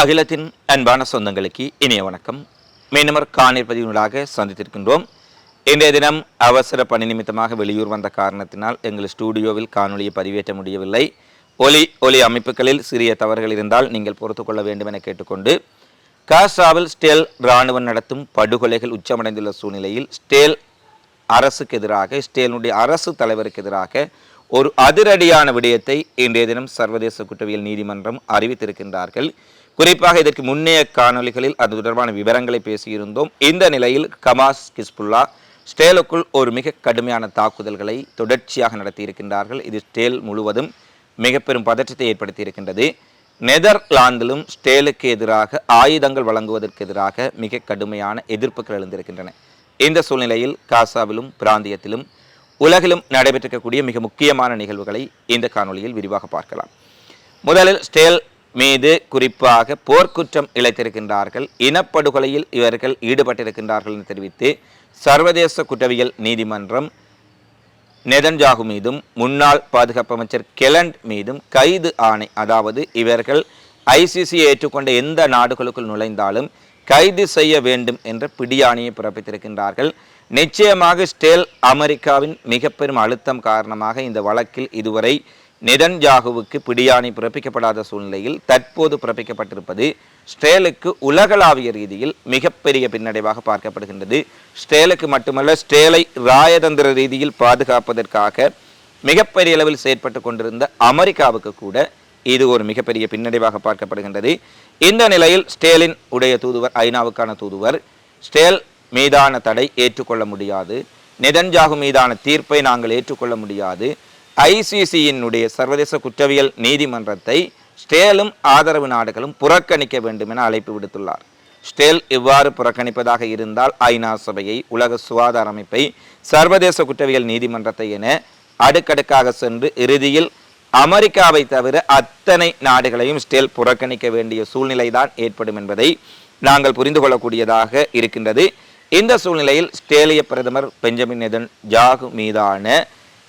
அகிலத்தின் அன்பான சொந்தங்களுக்கு இனிய வணக்கம். மீனவர் காணீர் பதிவினூடாக சந்தித்திருக்கின்றோம். இன்றைய தினம் அவசர பணி நிமித்தமாக வெளியூர் வந்த காரணத்தினால் எங்கள் ஸ்டூடியோவில் காணொலியை பதிவேற்ற முடியவில்லை. ஒலி ஒலி அமைப்புகளில் சிறிய தவறுகள் இருந்தால் நீங்கள் பொறுத்துக்கொள்ள வேண்டும் என கேட்டுக்கொண்டு காசாவில் ஸ்டேல் இராணுவம் நடத்தும் படுகொலைகள் உச்சமடைந்துள்ள சூழ்நிலையில் ஸ்டேல் அரசுக்கு எதிராக ஸ்டேலினுடைய அரசு தலைவருக்கு எதிராக ஒரு அதிரடியான விடயத்தை இன்றைய தினம் சர்வதேச குற்றவியல் நீதிமன்றம் அறிவித்திருக்கின்றார்கள். குறிப்பாக இதற்கு முன்னைய காணொளிகளில் அது தொடர்பான விவரங்களை பேசியிருந்தோம். இந்த நிலையில் கமாஸ் கிஸ்புல்லா ஸ்டேலுக்குள் ஒரு மிக கடுமையான தாக்குதல்களை தொடர்ச்சியாக நடத்தியிருக்கின்றார்கள். இது ஸ்டேல் முழுவதும் மிக பெரும் பதற்றத்தை ஏற்படுத்தி இருக்கின்றது நெதர்லாந்திலும் ஸ்டேலுக்கு எதிராக ஆயுதங்கள் வழங்குவதற்கு எதிராக மிக கடுமையான எதிர்ப்புகள் எழுந்திருக்கின்றன. இந்த சூழ்நிலையில் காசாவிலும் பிராந்தியத்திலும் உலகிலும் நடைபெற்றிருக்கக்கூடிய மிக முக்கியமான நிகழ்வுகளை இந்த காணொலியில் விரிவாக பார்க்கலாம். முதலில் ஸ்டேல் மீது குறிப்பாக போர்க்குற்றம் இழைத்திருக்கின்றார்கள். இனப்படுகொலையில் இவர்கள் ஈடுபட்டிருக்கின்றார்கள் என்று தெரிவித்து சர்வதேச குற்றவியல் நீதிமன்றம் நெதன்ஜாகு மீதும் முன்னாள் பாதுகாப்பு அமைச்சர் கெலண்ட் மீதும் கைது ஆணை அதாவது இவர்கள் ஐசிசி ஏற்றுக்கொண்ட எந்த நாடுகளுக்குள் நுழைந்தாலும் கைது செய்ய வேண்டும் என்ற பிடியாணையை பிறப்பித்திருக்கின்றார்கள். நிச்சயமாக ஸ்டேல் அமெரிக்காவின் மிக பெரும் அழுத்தம் காரணமாக இந்த வழக்கில் இதுவரை நெதன்ஜாகுவுக்கு பிடியாணி பிறப்பிக்கப்படாத சூழ்நிலையில் தற்போது பிறப்பிக்கப்பட்டிருப்பது ஸ்டேலுக்கு உலகளாவிய ரீதியில் மிகப்பெரிய பின்னடைவாக பார்க்கப்படுகின்றது. ஸ்டேலுக்கு மட்டுமல்ல ஸ்டேலை ராயதந்திர ரீதியில் பாதுகாப்பதற்காக மிகப்பெரிய அளவில் செயற்பட்டு கொண்டிருந்த அமெரிக்காவுக்கு கூட இது ஒரு மிகப்பெரிய பின்னடைவாக பார்க்கப்படுகின்றது. இந்த நிலையில் ஸ்டேலின் உடைய தூதுவர் ஐநாவுக்கான தூதுவர் ஸ்டேல் மீதான தடை ஏற்றுக்கொள்ள முடியாது. நெதன்ஜாகு மீதான தீர்ப்பை நாங்கள் ஏற்றுக்கொள்ள முடியாது. ஐசிசியினுடைய சர்வதேச குற்றவியல் நீதிமன்றத்தை ஸ்டேலும் ஆதரவு நாடுகளும் புறக்கணிக்க வேண்டும் என அழைப்பு விடுத்துள்ளார். ஸ்டேல் இவ்வாறு புறக்கணிப்பதாக இருந்தால் ஐநா சபையை உலக சுகாதார அமைப்பை சர்வதேச குற்றவியல் நீதிமன்றத்தை என அடுக்கடுக்காக சென்று இறுதியில் அமெரிக்காவை தவிர அத்தனை நாடுகளையும் ஸ்டேல் புறக்கணிக்க வேண்டிய சூழ்நிலைதான் ஏற்படும் என்பதை நாங்கள் புரிந்து கொள்ளக்கூடியதாக இருக்கின்றது. இந்த சூழ்நிலையில் ஸ்டேலிய பிரதமர் பெஞ்சமின் நெதன் ஜாகு மீதான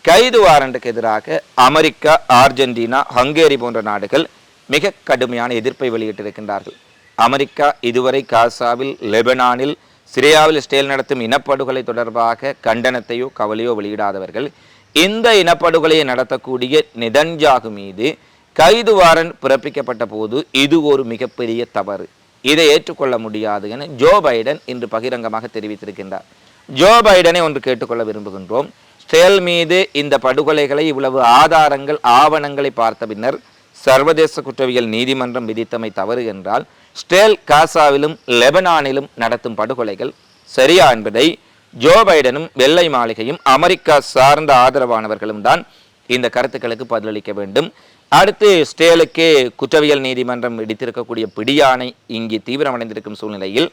கைது வாரண்டுக்கு எதிராக அமெரிக்கா அர்ஜென்டினா ஹங்கேரி போன்ற நாடுகள் மிக கடுமையான எதிர்ப்பை வெளியிட்டிருக்கின்றார்கள். அமெரிக்கா இதுவரை காசாவில் லெபனானில் சிரியாவில் ஸ்டேல் நடத்தும் இனப்படுகொலை தொடர்பாக கண்டனத்தையோ கவலையோ வெளியிடாதவர்கள் இந்த இனப்படுகொலையை நடத்தக்கூடிய நிதன்ஜாகு மீது கைது வாரன் பிறப்பிக்கப்பட்ட போது இது ஒரு மிகப்பெரிய தவறு. இதை ஏற்றுக்கொள்ள முடியாது என ஜோ பைடன் இன்று பகிரங்கமாக தெரிவித்திருக்கின்றார். ஜோ பைடனை ஒன்று கேட்டுக்கொள்ள விரும்புகின்றோம். ஸ்டேல் மீது இந்த படுகொலைகளை இவ்வளவு ஆதாரங்கள் ஆவணங்களை பார்த்த பின்னர் சர்வதேச குற்றவியல் நீதிமன்றம் விதித்தமை தவறு என்றால் ஸ்டேல் காசாவிலும் லெபனானிலும் நடத்தும் படுகொலைகள் சரியா என்பதை ஜோ பைடனும் வெள்ளை மாளிகையும் அமெரிக்கா சார்ந்த ஆதரவானவர்களும் தான் இந்த கருத்துக்களுக்கு பதிலளிக்க வேண்டும். அடுத்து ஸ்டேலுக்கு குற்றவியல் நீதிமன்றம் விடுத்திருக்கக்கூடிய பிடியாணை இங்கு தீவிரமடைந்திருக்கும் சூழ்நிலையில்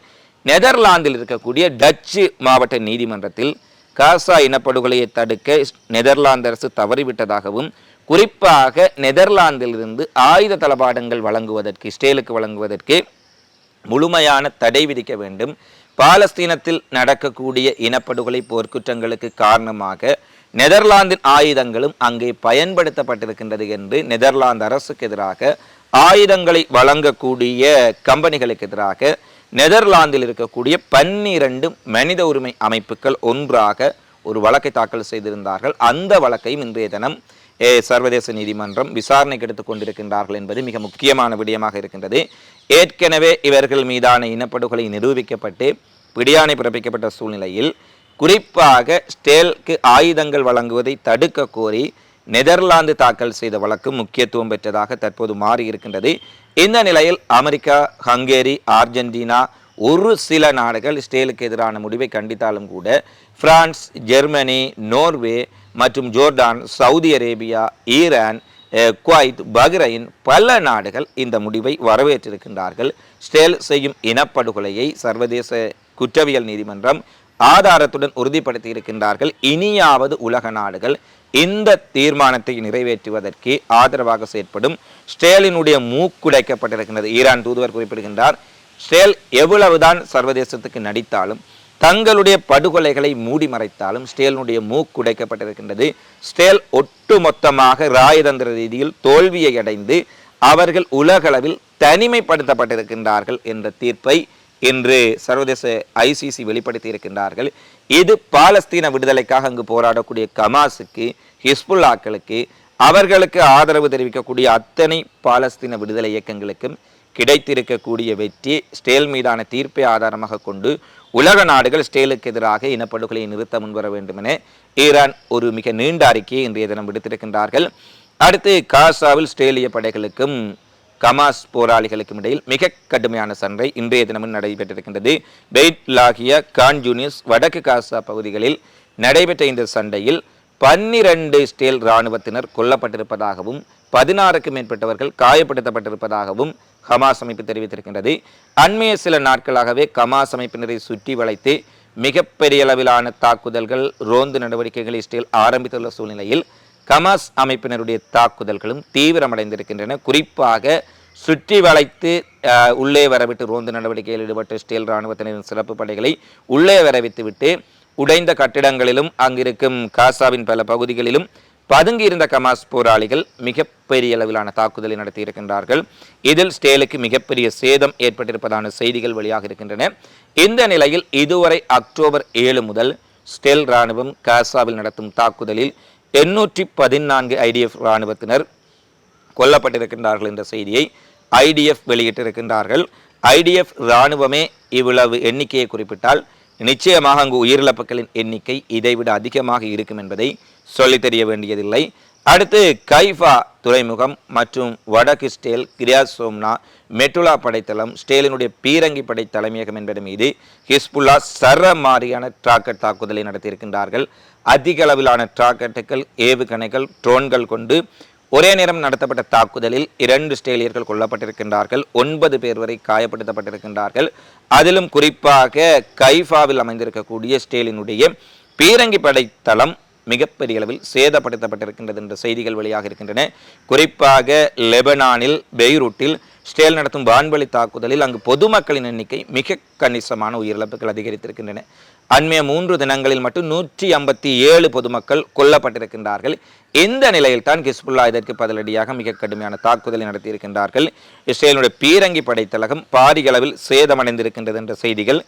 நெதர்லாந்தில் இருக்கக்கூடிய டச்சு மாவட்ட நீதிமன்றத்தில் காசா இனப்படுகொலையை தடுக்க நெதர்லாந்து அரசு தவறிவிட்டதாகவும் குறிப்பாக நெதர்லாந்திலிருந்து ஆயுத தளபாடங்கள் வழங்குவதற்கு ஸ்டேலுக்கு வழங்குவதற்கு முழுமையான தடை விதிக்க வேண்டும். பாலஸ்தீனத்தில் நடக்கக்கூடிய இனப்படுகொலை போர்க்குற்றங்களுக்கு காரணமாக நெதர்லாந்தின் ஆயுதங்களும் அங்கே பயன்படுத்தப்பட்டிருக்கின்றது என்று நெதர்லாந்து அரசுக்கு எதிராக ஆயுதங்களை வழங்கக்கூடிய கம்பெனிகளுக்கு எதிராக நெதர்லாந்தில் இருக்கக்கூடிய பன்னிரண்டு மனித உரிமை அமைப்புகள் ஒன்றாக ஒரு வழக்கை தாக்கல் செய்திருந்தார்கள். அந்த வழக்கையும் இன்றைய தினம் சர்வதேச நீதிமன்றம் விசாரணைக்கு எடுத்துக் கொண்டிருக்கின்றார்கள் என்பது மிக முக்கியமான விடயமாக இருக்கின்றது. ஏற்கனவே இவர்கள் மீதான இனப்படுகொலை நிரூபிக்கப்பட்டு பிடியாணை பிறப்பிக்கப்பட்ட சூழ்நிலையில் குறிப்பாக ஸ்டேலுக்கு ஆயுதங்கள் வழங்குவதை தடுக்க கோரி நெதர்லாந்து தாக்கல் செய்த வழக்கு முக்கியத்துவம் பெற்றதாக தற்போது மாறி இருக்கின்றது. இந்த நிலையில் அமெரிக்கா ஹங்கேரி அர்ஜென்டினா ஒரு சில நாடுகள் ஸ்டேலுக்கு எதிரான முடிவை கண்டித்தாலும் கூட பிரான்ஸ் ஜெர்மனி நோர்வே மற்றும் Jordan Saudi Arabia Iran Kuwait Bahrain பல நாடுகள் இந்த முடிவை வரவேற்றிருக்கின்றார்கள். ஸ்டேல் செய்யும் இனப்படுகொலையை சர்வதேச குற்றவியல் நீதிமன்றம் ஆதாரத்துடன் உறுதிப்படுத்தி இருக்கின்றார்கள் இனியாவது உலக நாடுகள் இந்த தீர்மானத்தை நிறைவேற்றுவதற்கு ஆதரவாக செயற்படும். ஸ்டேலினுடைய மூக்குடைக்கப்பட்டிருக்கின்றது ஈரான் தூதுவர் குறிப்பிடுகின்றார் ஸ்டேல் எவ்வளவுதான் சர்வதேசத்துக்கு நடித்தாலும் தங்களுடைய படுகொலைகளை மூடி மறைத்தாலும் ஸ்டேலினுடைய மூக்குடைக்கப்பட்டிருக்கின்றது ஸ்டேல் ஒட்டுமொத்தமாக ராயதந்திர ரீதியில் தோல்வியை அடைந்து அவர்கள் உலகளவில் தனிமைப்படுத்தப்பட்டிருக்கின்றார்கள் என்ற தீர்ப்பை என்று சர்வதேச ஐசிசி வெளிப்படுத்தி இருக்கின்றார்கள் இது பாலஸ்தீன விடுதலைக்காக அங்கு போராடக்கூடிய கமாஸுக்கு ஹிஸ்புல்லாக்களுக்கு அவர்களுக்கு ஆதரவு தெரிவிக்கக்கூடிய அத்தனை பாலஸ்தீன விடுதலை இயக்கங்களுக்கும் கிடைத்திருக்கக்கூடிய வெற்றி ஸ்டேல் மீதான தீர்ப்பை ஆதாரமாக கொண்டு உலக நாடுகள் ஸ்டேலுக்கு எதிராக இனப்படுகொலையை நிறுத்த முன்வர வேண்டும் என ஈரான் ஒரு மிக நீண்ட அறிக்கையை இன்றைய தினம் விடுத்திருக்கின்றார்கள். அடுத்து காசாவில் ஸ்டேலிய படைகளுக்கும் கமாஸ் போராளிகளுக்கும் இடையில் மிக கடுமையான சண்டை இன்றைய தினமும் நடைபெற்றிருக்கின்றது. பெய்ட் லாகியா கான் ஜூனியஸ் வடக்கு காசா பகுதிகளில் நடைபெற்ற இந்த சண்டையில் பன்னிரண்டு ஸ்டேல் இராணுவத்தினர் கொல்லப்பட்டிருப்பதாகவும் பதினாறுக்கும் மேற்பட்டவர்கள் காயப்படுத்தப்பட்டிருப்பதாகவும் ஹமாஸ் அமைப்பு தெரிவித்திருக்கின்றது. அண்மைய சில நாட்களாகவே கமாஸ் அமைப்பினரை சுற்றி வளைத்து மிகப்பெரிய அளவிலான தாக்குதல்கள் ரோந்து நடவடிக்கைகளை இஸ்ரேல் ஆரம்பித்துள்ள சூழ்நிலையில் கமாஸ் அமைப்பினருடைய தாக்குதல்களும் தீவிரமடைந்திருக்கின்றன. குறிப்பாக சுற்றி வளைத்து உள்ளே வரவிட்டு ரோந்து நடவடிக்கையில் ஈடுபட்ட இஸ்ரேல் இராணுவத்தினரின் சிறப்பு படைகளை உள்ளே வரவித்துவிட்டு உடைந்த கட்டிடங்களிலும் அங்கிருக்கும் காசாவின் பல பகுதிகளிலும் பதுங்கியிருந்த கமாஸ் போராளிகள் மிகப்பெரிய அளவிலான தாக்குதலை நடத்தியிருக்கின்றார்கள். இதில் ஸ்டேலுக்கு மிகப்பெரிய சேதம் ஏற்பட்டிருப்பதான செய்திகள் வெளியாக இருக்கின்றன. இந்த நிலையில் இதுவரை அக்டோபர் ஏழு முதல் ஸ்டெல் இராணுவம் காசாவில் நடத்தும் தாக்குதலில் எண்ணூற்றி பதினான்கு ஐடிஎஃப் இராணுவத்தினர் கொல்லப்பட்டிருக்கின்றார்கள் என்ற செய்தியை ஐடிஎஃப் வெளியிட்டிருக்கின்றார்கள். ஐடிஎஃப் இராணுவமே இவ்வளவு எண்ணிக்கையை குறிப்பிட்டால் நிச்சயமாக அங்கு உயிரிழப்புகளின் எண்ணிக்கை இதைவிட அதிகமாக இருக்கும் என்பதை சொல்லித் தெரிய வேண்டியதில்லை. அடுத்து கைஃபா துறைமுகம் மற்றும் வடக்கு ஸ்டேல் கிரியா சோம்னா மெட்டுலா படைத்தளம் ஸ்டேலினுடைய பீரங்கி படை தலைமையகம் என்பது மீது ஹிஸ்புல்லா சர மாதிரியான டிராக்கெட் தாக்குதலை நடத்தியிருக்கின்றார்கள். அதிக அளவிலான டிராக்கெட்டுகள் ஏவுகணைகள் ட்ரோன்கள் கொண்டு ஒரே நேரம் நடத்தப்பட்ட தாக்குதலில் இரண்டு ஸ்டேலியர்கள் கொல்லப்பட்டிருக்கின்றார்கள். ஒன்பது பேர் வரை காயப்படுத்தப்பட்டிருக்கின்றார்கள். அதிலும் குறிப்பாக கைஃபாவில் அமைந்திருக்கக்கூடிய ஸ்டேலினுடைய பீரங்கி படைத்தளம் மிகப்பெரிய அளவில் சேதப்படுத்தப்பட்டிருக்கின்றது என்ற செய்திகள் வெளியாக இருக்கின்றன. குறிப்பாக லெபனானில் பெய்ரூட்டில் ஸ்டேல் நடத்தும் வான்வழி தாக்குதலில் அங்கு பொதுமக்களின் எண்ணிக்கை மிக கணிசமான உயிரிழப்புகள் அதிகரித்திருக்கின்றன. அண்மைய மூன்று தினங்களில் மட்டும் நூற்றி ஐம்பத்தி ஏழு பொதுமக்கள் கொல்லப்பட்டிருக்கின்றார்கள். இந்த நிலையில் தான் கிஸ்புல்லா இதற்கு பதிலடியாக மிக கடுமையான தாக்குதலை நடத்தியிருக்கின்றார்கள். இஸ்ரேலுடைய பீரங்கி படைத்தலகம் பாரிய அளவில் சேதமடைந்திருக்கின்றது என்ற செய்திகள்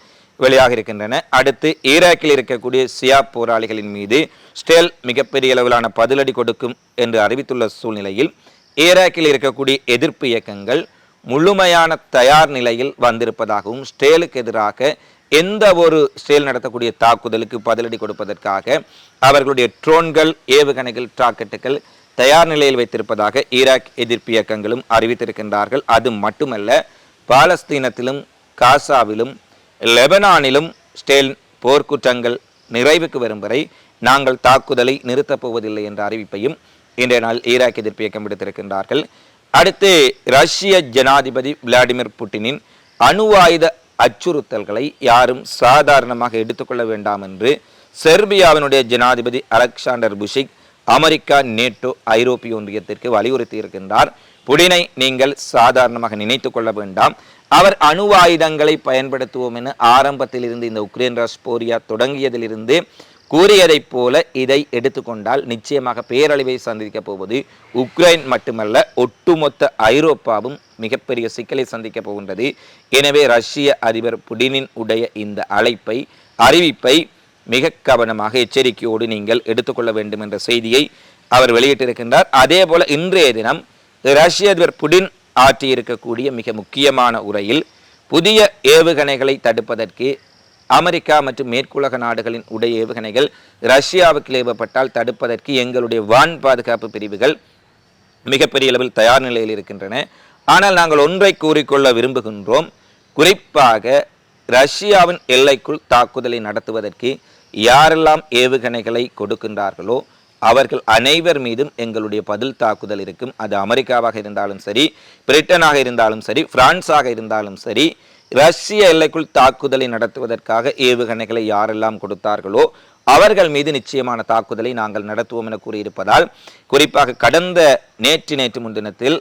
வெளியாக இருக்கின்றன. அடுத்து ஈராக்கில் இருக்கக்கூடிய சியா போராளிகளின் மீது ஸ்டேல் மிகப்பெரிய அளவிலான பதிலடி கொடுக்கும் என்று அறிவித்துள்ள சூழ்நிலையில் ஈராக்கில் இருக்கக்கூடிய எதிர்ப்பு இயக்கங்கள் முழுமையான தயார் நிலையில் வந்திருப்பதாகவும் ஸ்டேலுக்கு எதிராக எந்த ஒரு ஸ்டேல் நடத்தக்கூடிய தாக்குதலுக்கு பதிலடி கொடுப்பதற்காக அவர்களுடைய ட்ரோன்கள் ஏவுகணைகள் ராக்கெட்டுகள் தயார் நிலையில் வைத்திருப்பதாக ஈராக் எதிர்ப்பு இயக்கங்களும் அறிவித்திருக்கின்றார்கள். அது மட்டுமல்ல பாலஸ்தீனத்திலும் காசாவிலும் லெபனானிலும் ஸ்டேல் போர்க்குற்றங்கள் நிறைவுக்கு வரும் வரை நாங்கள் தாக்குதலை நிறுத்தப் போவதில்லை என்ற அறிவிப்பையும் இன்றைய நாள் ஈராக் எதிர்ப்பு இயக்கம் விடுத்திருக்கின்றார்கள். அடுத்து ரஷ்ய ஜனாதிபதி விளாடிமிர் புட்டினின் அணு ஆயுத அச்சுறுத்தல்களை யாரும் சாதாரணமாக எடுத்துக்கொள்ள வேண்டாம் என்று செர்பியாவினுடைய ஜனாதிபதி அலெக்சாண்டர் புஷிக் அமெரிக்கா நேட்டோ ஐரோப்பிய ஒன்றியத்திற்கு வலியுறுத்தி இருக்கின்றார் புடினை நீங்கள் சாதாரணமாக நினைத்து கொள்ள வேண்டாம். அவர் அணு ஆயுதங்களை பயன்படுத்துவோம் என ஆரம்பத்தில் இருந்து இந்த உக்ரைன் ரஷ் போரியா தொடங்கியதிலிருந்து கூறியதைப் போல இதை எடுத்துக்கொண்டால் நிச்சயமாக பேரழிவை சந்திக்கப் போவது உக்ரைன் மட்டுமல்ல ஒட்டுமொத்த ஐரோப்பாவும் மிகப்பெரிய சிக்கலை சந்திக்கப் போகின்றது. எனவே ரஷ்ய அதிபர் புடினின் உடைய இந்த அழைப்பை அறிவிப்பை மிக கவனமாக எச்சரிக்கையோடு நீங்கள் எடுத்துக்கொள்ள வேண்டும் என்ற செய்தியை அவர் வெளியிட்டிருக்கின்றார். அதே போல இன்றைய தினம் ரஷ்ய அதிபர் புடின் ஆற்றியிருக்கக்கூடிய மிக முக்கியமான உரையில் புதிய ஏவுகணைகளை தடுப்பதற்கு அமெரிக்கா மற்றும் மேற்குலக நாடுகளின் உடைய ஏவுகணைகள் ரஷ்யாவுக்கு ஏவப்பட்டால் தடுப்பதற்கு எங்களுடைய வான் பாதுகாப்பு பிரிவுகள் மிகப்பெரிய அளவில் தயார் நிலையில் இருக்கின்றன. ஆனால் நாங்கள் ஒன்றை கூறிக்கொள்ள விரும்புகின்றோம். குறிப்பாக ரஷ்யாவின் எல்லைக்குள் தாக்குதலை நடத்துவதற்கு யாரெல்லாம் ஏவுகணைகளை கொடுக்கின்றார்களோ அவர்கள் அனைவர் மீதும் எங்களுடைய பதில் தாக்குதல் இருக்கும். அது அமெரிக்காவாக இருந்தாலும் சரி பிரிட்டனாக இருந்தாலும் சரி பிரான்ஸாக இருந்தாலும் சரி ரஷ்ய எல்லைக்குள் தாக்குதலை நடத்துவதற்காக ஏவுகணைகளை யாரெல்லாம் கொடுத்தார்களோ அவர்கள் மீது நிச்சயமான தாக்குதலை நாங்கள் நடத்துவோம் என கூறியிருப்பதால் குறிப்பாக கடந்த நேற்று நேற்று முன்தினத்தில்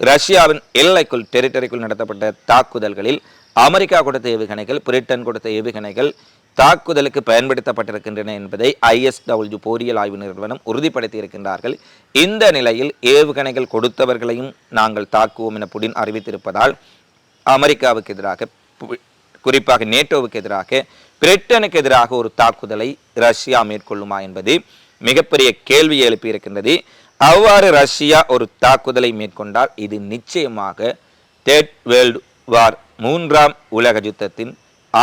ரஷ்யாவின் எல்லைக்குள் டெரிட்டரிக்குள் நடத்தப்பட்ட தாக்குதல்களில் அமெரிக்கா கொடுத்த ஏவுகணைகள் பிரிட்டன் கொடுத்த ஏவுகணைகள் தாக்குதலுக்கு பயன்படுத்தப்பட்டிருக்கின்றன என்பதை ஐஎஸ்டபிள்யூ போரியல் ஆய்வு நிறுவனம் உறுதிப்படுத்தி இருக்கின்றார்கள் இந்த நிலையில் ஏவுகணைகள் கொடுத்தவர்களையும் நாங்கள் தாக்குவோம் என புடின் அறிவித்திருப்பதால் அமெரிக்காவுக்கு எதிராக குறிப்பாக நேட்டோவுக்கு எதிராக பிரிட்டனுக்கு எதிராக ஒரு தாக்குதலை ரஷ்யா மேற்கொள்ளுமா என்பது மிகப்பெரிய கேள்வியை எழுப்பியிருக்கின்றது. அவ்வாறு ரஷ்யா ஒரு தாக்குதலை மேற்கொண்டால் இது நிச்சயமாக தேர்ட் வேர்ல்டு வார் மூன்றாம் உலக யுத்தத்தின்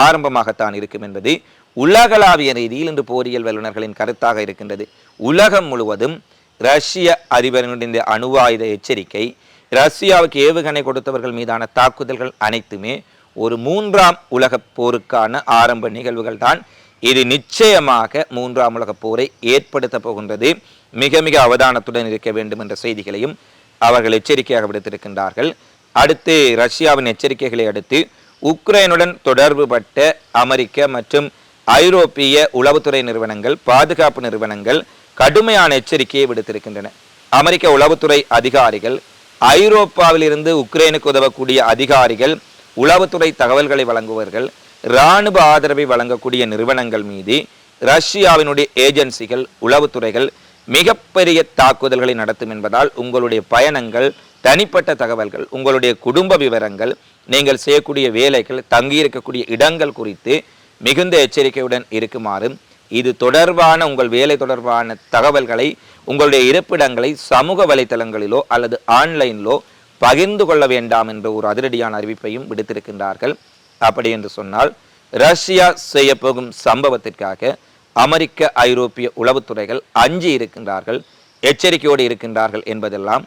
ஆரம்பமாகத்தான் இருக்கும் என்பது உலகளாவிய ரீதியில் இன்று போரியல் வல்லுநர்களின் கருத்தாக இருக்கின்றது. உலகம் முழுவதும் ரஷ்ய அதிபரினுடைய இந்த அணு ஆயுத எச்சரிக்கை ரஷ்யாவுக்கு ஏவுகணை கொடுத்தவர்கள் மீதான தாக்குதல்கள் அனைத்துமே ஒரு மூன்றாம் உலகப் போருக்கான ஆரம்ப நிகழ்வுகள் தான் இது நிச்சயமாக மூன்றாம் உலகப் போரை ஏற்படுத்த போகின்றது. மிக மிக அவதானத்துடன் இருக்க வேண்டும் என்ற செய்திகளையும் அவர்கள் எச்சரிக்கையாக விடுத்திருக்கின்றார்கள். அடுத்து ரஷ்யாவின் எச்சரிக்கைகளை அடுத்து உக்ரைனுடன் தொடர்புபட்ட அமெரிக்க மற்றும் ஐரோப்பிய உளவுத்துறை நிறுவனங்கள் பாதுகாப்பு நிறுவனங்கள் கடுமையான எச்சரிக்கையை விடுத்திருக்கின்றன. அமெரிக்க உளவுத்துறை அதிகாரிகள் ஐரோப்பாவிலிருந்து உக்ரைனுக்கு உதவக்கூடிய அதிகாரிகள் உளவுத்துறை தகவல்களை வழங்குவர்கள் இராணுவ ஆதரவை வழங்கக்கூடிய நிறுவனங்கள் மீது ரஷ்யாவினுடைய ஏஜென்சிகள் உளவுத்துறைகள் மிகப்பெரிய தாக்குதல்களை நடத்தும் என்பதால் உங்களுடைய பயணங்கள் தனிப்பட்ட தகவல்கள் உங்களுடைய குடும்ப விவரங்கள் நீங்கள் செய்யக்கூடிய வேலைகள் தங்கியிருக்கக்கூடிய இடங்கள் குறித்து மிகுந்த எச்சரிக்கையுடன் இருக்குமாறும் இது தொடர்பான உங்கள் வேலை தொடர்பான தகவல்களை உங்களுடைய இருப்பிடங்களை சமூக வலைத்தளங்களிலோ அல்லது ஆன்லைனிலோ பகிர்ந்து கொள்ள வேண்டாம் என்ற ஒரு அதிரடியான அறிவிப்பையும் விடுத்திருக்கின்றார்கள். அப்படி என்று சொன்னால் ரஷ்யா செய்யப்போகும் சம்பவத்திற்காக அமெரிக்க ஐரோப்பிய உளவுத்துறைகள் அஞ்சி இருக்கின்றார்கள் எச்சரிக்கையோடு இருக்கின்றார்கள் என்பதெல்லாம்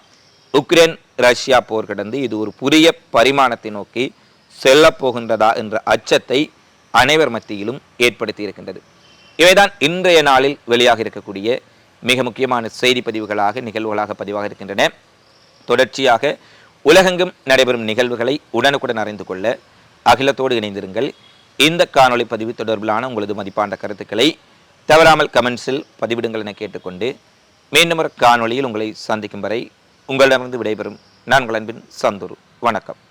உக்ரைன் ரஷ்யா போர் கடந்து இது ஒரு புதிய பரிமாணத்தை நோக்கி செல்லப்போகின்றதா என்ற அச்சத்தை அனைவர் மத்தியிலும் ஏற்படுத்தி இருக்கின்றது. இவைதான் இன்றைய நாளில் வெளியாக இருக்கக்கூடிய மிக முக்கியமான செய்தி பதிவுகளாக நிகழ்வுகளாக பதிவாக இருக்கின்றன. தொடர்ச்சியாக உலகெங்கும் நடைபெறும் நிகழ்வுகளை உடனுக்குடன் அறிந்து கொள்ள அகிலத்தோடு இணைந்திருங்கள். இந்த காணொளி பதிவு தொடர்பிலான உங்களது மதிப்பான கருத்துக்களை தவறாமல் கமெண்ட்ஸில் பதிவிடுங்கள் என கேட்டுக்கொண்டு மீண்டும் ஒரு காணொளியில் உங்களை சந்திக்கும் வரை உங்களிடமிருந்து விடைபெறும். நான்கள் அன்பின் சந்துரு. வணக்கம்.